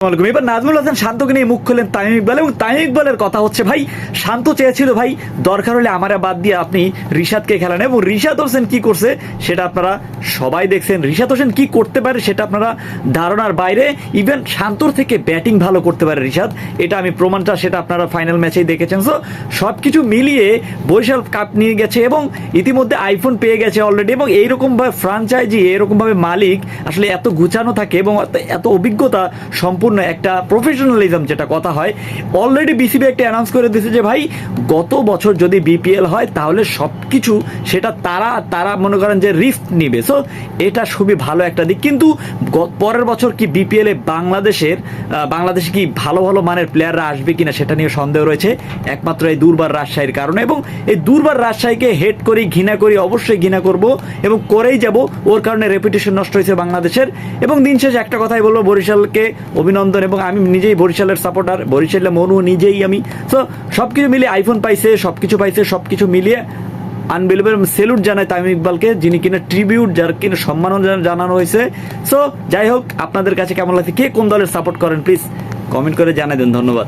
এবার নাজমুল হাসান শান্তকে নিয়ে মুখ খুললেন তামিম ইকবাল এবং তামিম ইকবালের কথা হচ্ছে, ভাই, শান্ত চেয়েছিল, ভাই, দরকার হলে বাদ দিয়ে আপনি রিশাদকে খেলান এবং রিশাদ হোসেন কি করছে সেটা আপনারা সবাই দেখছেন। রিশাদ হোসেন কি করতে পারে সেটা আপনারা ধারণার বাইরে ইভেন শান্তর থেকে ব্যাটিং ভালো করতে পারে রিশাদ, এটা আমি প্রমাণটা সেটা আপনারা ফাইনাল ম্যাচেই দেখেছেন। সো সব কিছু মিলিয়ে বরিশাল কাপ নিয়ে গেছে এবং ইতিমধ্যে আইফোন পেয়ে গেছে অলরেডি এবং এইরকমভাবে ফ্রাঞ্চাইজি এরকমভাবে মালিক আসলে এত গুছানো থাকে এবং এত অভিজ্ঞতা সম্পূর্ণ একটা প্রফেশনালিজম যেটা কথা হয়। অলরেডি বিসিবি একটা অ্যানাউন্স করে দিয়েছে যে, ভাই, গত বছর যদি বিপিএল হয়, তাহলে সব কিছু সেটা তারা তারা মনে করেন যে রিস্ক নিবে। সো এটা খুবই ভালো একটা দিক। কিন্তু পরের বছর কি বিপিএলে বাংলাদেশের বাংলাদেশে কি ভালো ভালো মানের প্লেয়াররা আসবে কিনা সেটা নিয়ে সন্দেহ রয়েছে। একমাত্র এই দুর্বার রাজশাহীর কারণে। এবং এই দুর্বার রাজশাহীকে হেড করি ঘৃণা করি অবশ্যই ঘৃণা করব এবং করেই যাব। ওর কারণে রেপুটেশন নষ্ট হয়েছে বাংলাদেশের। এবং দিন শেষে একটা কথাই বলব, বরিশালকে অভিনন্দন এবং আমি নিজেই বরিশালের সাপোর্টার বরিশালের মনু নিজেই আমি। সো সব কিছু মিলিয়ে আইফোন পাইছে সব কিছু পাইছে সব কিছু মিলিয়ে আনবিলেবল সেলুট জানায় তামিম ইকবালকে, যিনি কিনা ট্রিবিউট যার কিনা সম্মানও জানানো হয়েছে। সো যাই হোক, আপনাদের কাছে কেমন লাগছে? কে কোন দলের সাপোর্ট করেন? প্লিজ কমেন্ট করে জানাই দেন, ধন্যবাদ।